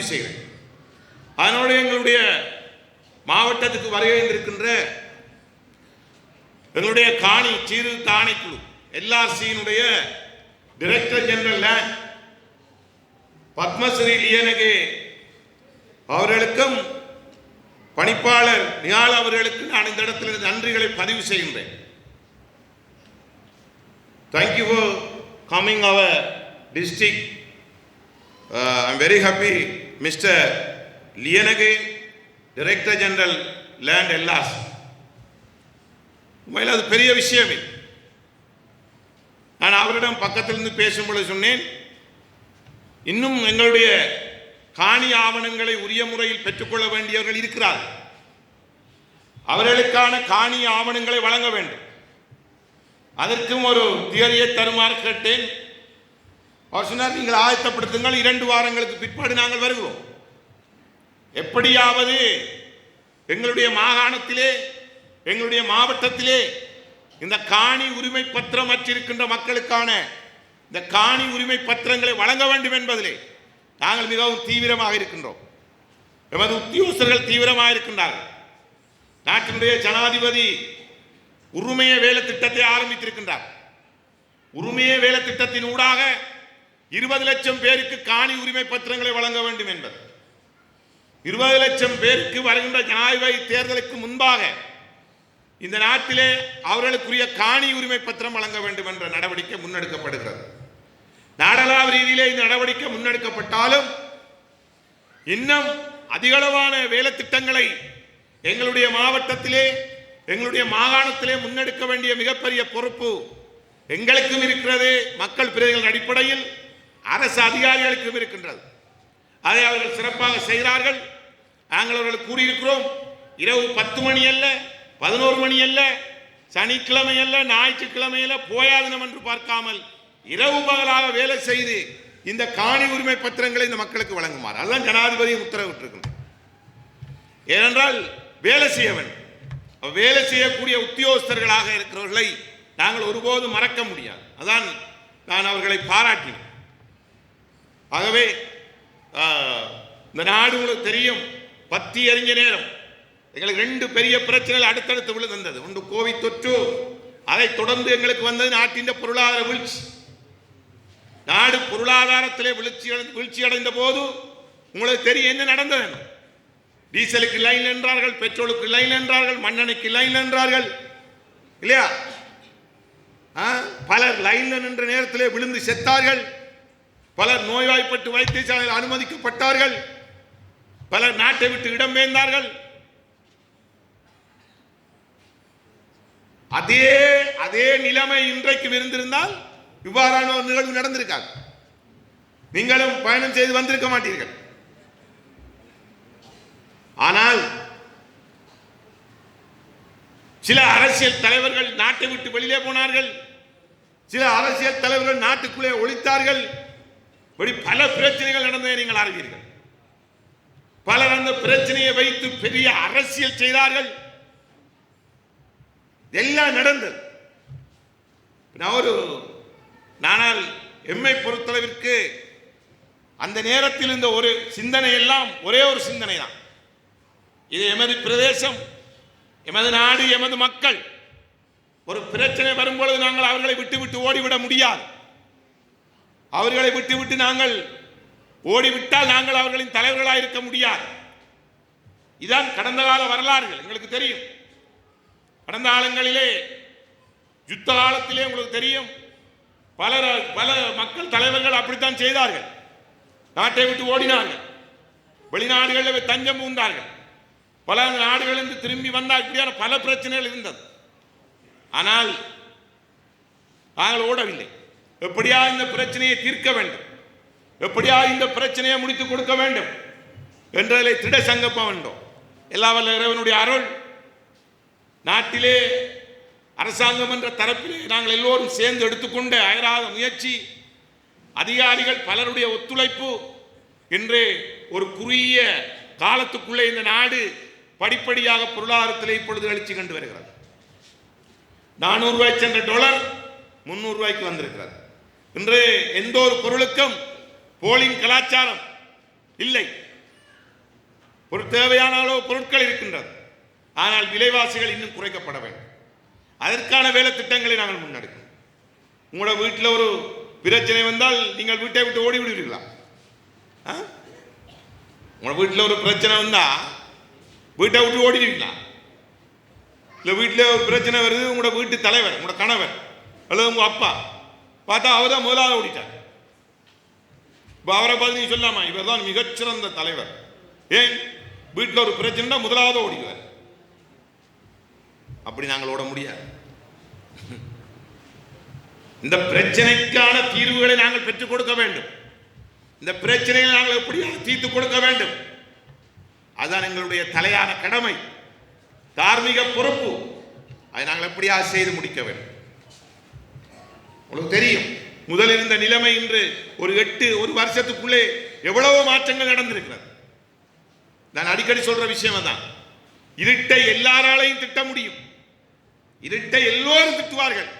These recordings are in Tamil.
பதிவு செய்கிறேன் அதனோடு எங்களுடைய மாவட்டத்துக்கு வரவேந்திருக்கின்ற எங்களுடைய காணி சிறு தாணைக்குழு எல்ஆர்சியினுடைய director general land Padmashri Liyanage அவர்களுக்கும் பணிப்பாளர் நிகால் அவர்களுக்கு நான் இந்த இடத்தில் நன்றிகளை பதிவு செய்கின்றேன். Thank you for coming our district I'm very happy mister Liyanage director general land எல்லாஸ் உண்மையில் அது பெரிய விஷயமே. நான் அவரிடம் பக்கத்திலிருந்து பேசும்பொழுது சொன்னேன் இன்னும் எங்களுடைய காணி ஆவணங்களை உரிய முறையில் பெற்றுக்கொள்ள வேண்டியவர்கள் இருக்கிறார்கள். அவர்களுக்கான காணி ஆவணங்களை வழங்க வேண்டும். அதற்கும் ஒரு தியரியை தருமாறு கேட்டேன். அவர் சொன்னார் நீங்கள் ஆயத்தப்படுத்துங்கள் இரண்டு வாரங்களுக்கு பிற்பாடு நாங்கள் வருகிறோம் எப்படியாவது எங்களுடைய மாகாணத்திலே எங்களுடைய மாவட்டத்திலே இந்த காணி உரிமை பத்திரம் அற்றிருக்கின்ற மக்களுக்கான இந்த காணி உரிமை பத்திரங்களை வழங்க வேண்டும் என்பதிலே நாங்கள் மிகவும் தீவிரமாக இருக்கின்றோம். எமது உத்தியோகஸ்தர்கள் தீவிரமாக இருக்கின்றார்கள். நாட்டினுடைய ஜனாதிபதி உரிமைய வேலை திட்டத்தை ஆரம்பித்திருக்கின்றார். உரிமைய வேலை திட்டத்தின் ஊடாக இருபது லட்சம் பேருக்கு காணி உரிமை பத்திரங்களை வழங்க வேண்டும் என்பது. இருபது லட்சம் பேருக்கு வருகின்ற ஜனாதிபதி தேர்தலுக்கு முன்பாக இந்த நாட்டிலே அவர்களுக்குரிய காணி உரிமை பத்திரம் வழங்க வேண்டும் என்ற நடவடிக்கை முன்னெடுக்கப்படுகிறது. நாடளாவ ரீதியிலே இந்த நடவடிக்கை முன்னெடுக்கப்பட்டாலும் இன்னும் அதிகளவான வேலை திட்டங்களை எங்களுடைய மாவட்டத்திலே எங்களுடைய மாகாணத்திலே முன்னெடுக்க வேண்டிய மிகப்பெரிய பொறுப்பு எங்களுக்கும் இருக்கிறது. மக்கள் பிரதிகளின் அடிப்படையில் அரசு அதிகாரிகளுக்கும் இருக்கின்றது. அதை அவர்கள் சிறப்பாக செய்கிறார்கள். நாங்கள் அவர்கள் கூறியிருக்கிறோம் இரவு பத்து மணி அல்ல பதினோரு மணி அல்ல சனிக்கிழமை அல்ல ஞாயிற்றுக்கிழமை அல்ல போயாதினம் என்று பார்க்காமல் இரவு பகலாக வேலை செய்து இந்த காணி உரிமை பத்திரங்களை இந்த மக்களுக்கு வழங்குமாறு. அதுதான் ஜனாதிபதி உத்தரவிட்டிருக்கணும் ஏனென்றால் வேலை செய்யவன் வேலை செய்யக்கூடிய உத்தியோகஸ்தர்களாக இருக்கிறவர்களை நாங்கள் ஒருபோதும் மறக்க முடியாது. அதான் நான் அவர்களை பாராட்டினேன். ஆகவே ஆஹ், இந்த நாடு உங்களுக்கு தெரியும். பத்தி எறிஞ்ச நேரம். எங்களுக்கு ரெண்டு பெரிய பிரச்சனைகள் அடுத்தடுத்து விழுந்தது ஒன்று கோவிட் தொற்று அதைத் தொடர்ந்து எங்களுக்கு வந்தது நாட்டின் பொருளாதார வீழ்ச்சி. நாடு பொருளாதாரத்திலே வீழ்ச்சி அடைந்து- வீழ்ச்சி அடைந்த போது உங்களுக்கு தெரியும் என்ன நடந்தது? டீசலுக்கு லைன் என்றார்கள் பெட்ரோலுக்கு லைன் என்றார்கள் மண்ணெண்ணைக்கு லைன் என்றார்கள் இல்லையா? ஆ? பலர் லைன்ல நின்ற நேரத்திலே விழுந்து செத்தார்கள். பலர் நோய்வாய்ப்பட்டு வைத்தியசாலையில் அனுமதிக்கப்பட்டார்கள். பலர் நாட்டை விட்டு இடம்பெயர்ந்தார்கள் அதே அதே நிலைமை இன்றைக்கு இருந்திருந்தால் இவ்வாறான ஒரு நிகழ்வு நடந்திருக்காது. நீங்களும் பயணம் செய்து வந்திருக்க மாட்டீர்கள். ஆனால் சில அரசியல் தலைவர்கள் நாட்டை விட்டு வெளியிலே போனார்கள். சில அரசியல் தலைவர்கள் நாட்டுக்குள்ளே ஒழித்தார்கள். இப்படி பல பிரச்சனைகள் நடந்ததை நீங்கள் அறிவீர்கள். பலர் அந்த பிரச்சனையை வைத்து பெரிய அரசியல் செய்தார்கள். எல்லாம் நடந்தது. நான் ஒரு நானால் எம்மை பொறுத்தளவிற்கு அந்த நேரத்தில் இந்த ஒரு சிந்தனை எல்லாம் ஒரே ஒரு சிந்தனை தான் இது எமது பிரதேசம் எமது நாடு எமது மக்கள். ஒரு பிரச்சனை வரும்பொழுது நாங்கள் அவர்களை விட்டு விட்டு ஓடிவிட முடியாது. அவர்களை விட்டு விட்டு நாங்கள் ஓடிவிட்டால் நாங்கள் அவர்களின் தலைவர்களாக இருக்க முடியாது. இதான் கடந்த கால வரலாறுகள். எங்களுக்கு தெரியும். கடந்த காலங்களிலே யுத்த காலத்திலே உங்களுக்கு தெரியும். பலர் பல மக்கள் தலைவர்கள் அப்படித்தான் செய்தார்கள். நாட்டை விட்டு ஓடினார்கள். வெளிநாடுகளில் தஞ்சம் பூந்தார்கள் பல நாடுகளிலிருந்து திரும்பி வந்தால் இப்படியான பல பிரச்சனைகள் இருந்தது. ஆனால் நாங்கள் ஓடவில்லை. எப்படியா இந்த பிரச்சனையை தீர்க்க வேண்டும்? எப்படியா இந்த பிரச்சனையை முடித்து கொடுக்க வேண்டும்? என்றதிலே திட சங்கப்ப வேண்டும். எல்லா வல்ல இறைவனுடைய அருள். நாட்டிலே அரசாங்கம் என்ற தரப்பிலே நாங்கள் எல்லோரும் சேர்ந்து எடுத்துக்கொண்ட அயராத முயற்சி அதிகாரிகள் பலருடைய ஒத்துழைப்பு என்று ஒரு குறுகிய காலத்துக்குள்ளே இந்த நாடு படிப்படியாக பொருளாதாரத்தில் இப்பொழுது எழுச்சி கண்டு வருகிறது. நானூறு ரூபாய் சென்ற டாலர் முன்னூறு ரூபாய்க்கு வந்திருக்கிறது. இன்று எந்த ஒரு பொருளுக்கும் போலிங் கலாச்சாரம் இல்லை. ஒரு தேவையான அளவு பொருட்கள் இருக்கின்றது. ஆனால் விலைவாசிகள் இன்னும் குறைக்கப்பட வேண்டும். அதற்கான வேலை திட்டங்களை நாங்கள் முன்னெடுக்கணும். உங்களோட வீட்டில் ஒரு பிரச்சனை வந்தால் நீங்கள் வீட்டை விட்டு ஓடி விடுவீர்களா? ஆ? உங்களோட வீட்டில் ஒரு பிரச்சனை வந்தால் வீட்டை விட்டு ஓடிடுவீங்களா? இல்லை வீட்டில் ஒரு பிரச்சனை வருது உங்களோட வீட்டு தலைவர் உங்களோட கணவர் அல்லது உங்கள் அப்பா பார்த்தா அவர் தான் முதலாவது ஓடிட்டார். இப்போ அவரை பார்த்து நீ சொல்லாமா? இவர் தான் மிகச்சிறந்த தலைவர். ஏன்? வீட்டில் ஒரு பிரச்சனைனா முதலாவது ஓடிக்குவார். அப்படி நாங்கள் ஓட முடியாது. இந்த பிரச்சனைக்கான தீர்வுகளை நாங்கள் பெற்றுக் கொடுக்க வேண்டும். இந்த பிரச்சனையை நாங்கள் எப்படி தீர்த்து கொடுக்க வேண்டும். அதுதான் எங்களுடைய தலையான கடமை. தார்மீக பொறுப்பு. அதை நாங்கள் எப்படியா செய்து முடிக்க வேண்டும். உங்களுக்கு தெரியும். முதல் இருந்த நிலைமை இன்று ஒரு எட்டு ஒரு வருஷத்துக்குள்ளே எவ்வளவோ மாற்றங்கள் நடந்திருக்கிறது. நான் அடிக்கடி சொல்ற விஷயம் தான் இருட்டை எல்லாராலையும் திட்ட முடியும். இருட்டை எல்லோரும் திட்டுவார்கள்.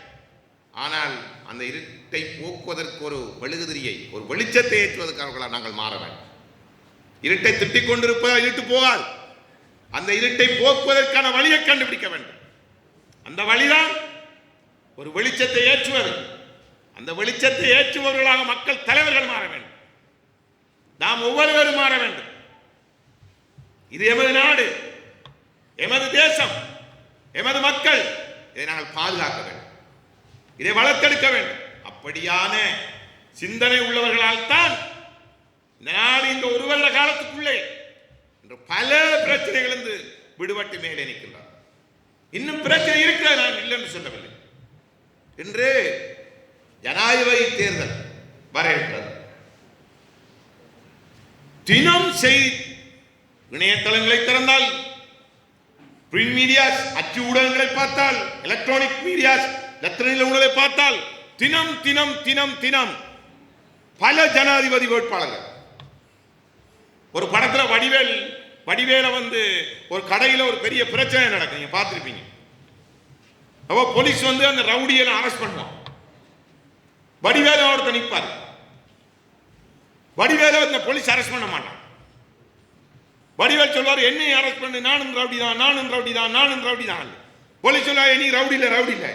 ஆனால் அந்த இருட்டை போக்குவதற்கு ஒரு வழுகுதிரியை ஒரு வெளிச்சத்தை ஏற்றுவதற்காக நாங்கள் மாற வேண்டும். இருட்டை திட்டிக் கொண்டிருப்பதால் இருட்டு போகாது. அந்த இருட்டை போக்குவதற்கான வழியை கண்டுபிடிக்க வேண்டும். அந்த வழிதான் ஒரு வெளிச்சத்தை ஏற்றுவது. அந்த வெளிச்சத்தை ஏற்றுபவர்களாக மக்கள் தலைவர்கள் மாற வேண்டும். நாம் ஒவ்வொருவரும் மாற வேண்டும். இது எமது நாடு எமது தேசம் எமது மக்கள். இதை நாங்கள் பாதுகாக்க வேண்டும். இதை வளர்த்தெடுக்க வேண்டும். அப்படியான சிந்தனை உள்ளவர்களால் தான் இந்த நாடு இந்த ஒரு வருட காலத்துக்குள்ளே இன்று பல பிரச்சனைகளிலிருந்து விடுபட்டு மேலே நிற்கின்றார் இன்னும் பிரச்சனை இருக்கிறது நான் இல்லைன்னு சொல்லவில்லை. இன்று ஜனாதிபதி தேர்தல் வர இருக்கிறது தினம் செய்தி இணையதளங்களை திறந்தால் பிரிண்ட் மீடியாஸ் அச்சு ஊடகங்களை பார்த்தால் எலக்ட்ரானிக் மீடியாஸ் லத்திரனில் ஊடகங்களை பார்த்தால் தினம் தினம் தினம் தினம் பல ஜனாதிபதி வேட்பாளர்கள். ஒரு படத்துல வடிவேல் வடிவேல வந்து ஒரு கடையில ஒரு பெரிய பிரச்சனை நடக்கும் நீங்க பார்த்திருப்பீங்க. அப்போ போலீஸ் வந்து அந்த ரவுடியெல்லாம் அரெஸ்ட் பண்ணுவான். வடிவேல ஒருத்தர் நிற்பார் வடிவேல இந்த போலீஸ் அரெஸ்ட் பண்ண மாட்டான். வடிவேல் சொல்வார் என்னை அரெஸ்ட் பண்ணு நானும் ரவுடி தான் நானும் ரவுடி தான் நானும் ரவுடி தான். போலீஸ் சொல்லுவா நீ ரவுடி இல்லை ரவுடி இல்லை.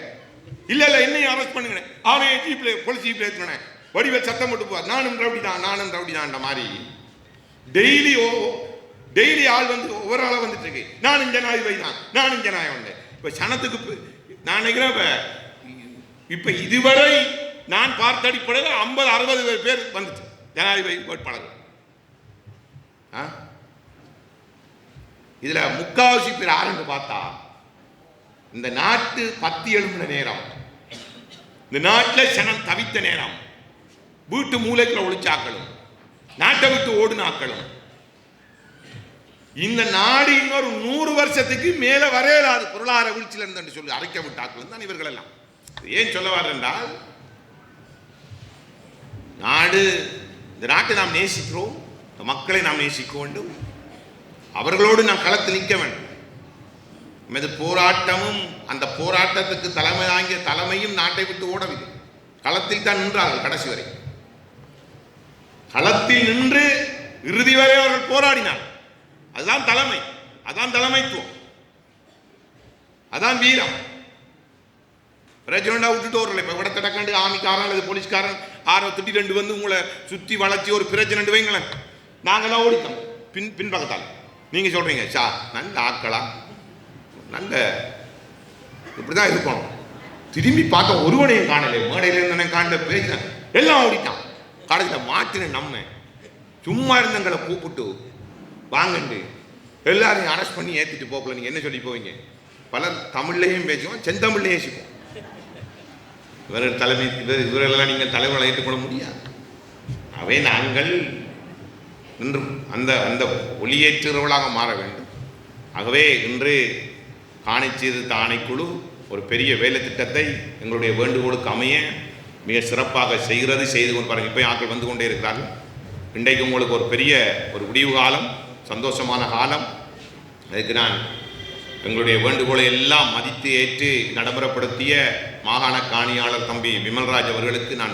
இல்ல இல்ல என்னையும் அரெஸ்ட் பண்ணுங்க அவனை ஜீப்ல போலீஸ் ஜீப்ல ஏற்றுனேன் வடிவேல் சத்தம் போட்டு போவார் நானும் ரவுடி தான் நானும் ரவுடி தான் மாதிரி டெய்லி ஓ டெய்லி ஆள் வந்து ஒவ்வொரு ஆளாக வந்துட்டு இருக்கு. நானும் ஜனாதிபதி தான் நானும் ஜனாதிபதி இப்போ சனத்துக்கு நான் நினைக்கிறேன் இப்போ இதுவரை நான் பார்த்த அடிப்படையில் ஐம்பது அறுபது பேர் வந்துச்சு. ஜனாதிபதி வேட்பாளர்கள். ஆ? இதில் முக்காவாசி பேர் யாருன்னு பார்த்தா இந்த நாட்டு பத்தி எழும்பின நேரம். இந்த நாட்டில் சனம் தவித்த நேரம். வீட்டு மூலைக்குள்ள ஒழிச்சாக்களும் நாட்டை விட்டு ஓடுனாக்களும். இந்த நாடு இன்னொரு நூறு வருஷத்துக்கு மேலே வரையலாது பொருளாதார வீழ்ச்சியில் இருந்து சொல்லி அரைக்க விட்டாக்களும் தான் இவர்கள் எல்லாம். ஏன் சொல்ல வர்றேன் நாடு இந்த நாட்டை நாம் நேசிக்கிறோம் இந்த மக்களை நாம் நேசிக்க வேண்டும். அவர்களோடு நாம் களத்தில் நிற்க வேண்டும். நமது போராட்டமும் அந்த போராட்டத்துக்கு தலைமை தாங்கிய தலைமையும் நாட்டை விட்டு ஓடவில்லை. களத்தில் தான் நின்றார்கள் கடைசி வரை. களத்தில் நின்று இறுதி வரை அவர்கள் போராடினார். அதுதான் தலைமை அதான் தலைமைத்துவம். அதான் வீரம். பிரஜனண்டா விட்டுட்டு வரல இப்போ விட தடக்காண்டு ஆமிக்காரன் அல்லது போலீஸ்காரன் ஆரோ திட்டி ரெண்டு வந்து உங்களை சுற்றி வளைச்சி ஒரு பிரச்சனை வைங்களேன். நாங்களாம் ஓடித்தோம் பின் பின்பக்கத்தால். நீங்கள் சொல்கிறீங்க சா நல்ல ஆக்களா நல்ல இப்படி தான் இருக்கணும். திரும்பி பார்க்க ஒருவனையும் காணலை. மேடையில் இருந்தவனை காண்ட பேசினேன் எல்லாம் ஓடிட்டான். கடைசியில் மாற்றின நம்ம. சும்மா இருந்தங்களை கூப்பிட்டு வாங்கண்டு. எல்லாரையும் அரெஸ்ட் பண்ணி ஏற்றிட்டு போகல. நீங்கள் என்ன சொல்லி போவீங்க? பலர் தமிழ்லையும் பேசுவோம் செந்தமிழ்லையும் பேசிப்போம் இவர்கள் தலைமை இவர் இவர்களெல்லாம் நீங்கள் தலைவர்களை ஏற்றுக்கொள்ள முடியாது. அவை நாங்கள் இன்று அந்த அந்த ஒளியேற்றுகிறவர்களாக மாற வேண்டும். ஆகவே இன்று காணிச்சீர்திருத்த ஆணைக்குழு ஒரு பெரிய வேலை திட்டத்தை எங்களுடைய வேண்டுகோளுக்கு அமைய மிக சிறப்பாக செய்கிறது செய்து கொண்டு பாருங்கள் இப்போ ஆட்கள் வந்து கொண்டே இருக்கிறார்கள். இன்றைக்கு உங்களுக்கு ஒரு பெரிய ஒரு முடிவு காலம் சந்தோஷமான காலம். அதுக்கு நான் எங்களுடைய வேண்டுகோளை எல்லாம் மதித்து ஏற்று நடைமுறைப்படுத்திய மாகாண காணியாளர் தம்பி விமல்ராஜ் அவர்களுக்கு நான்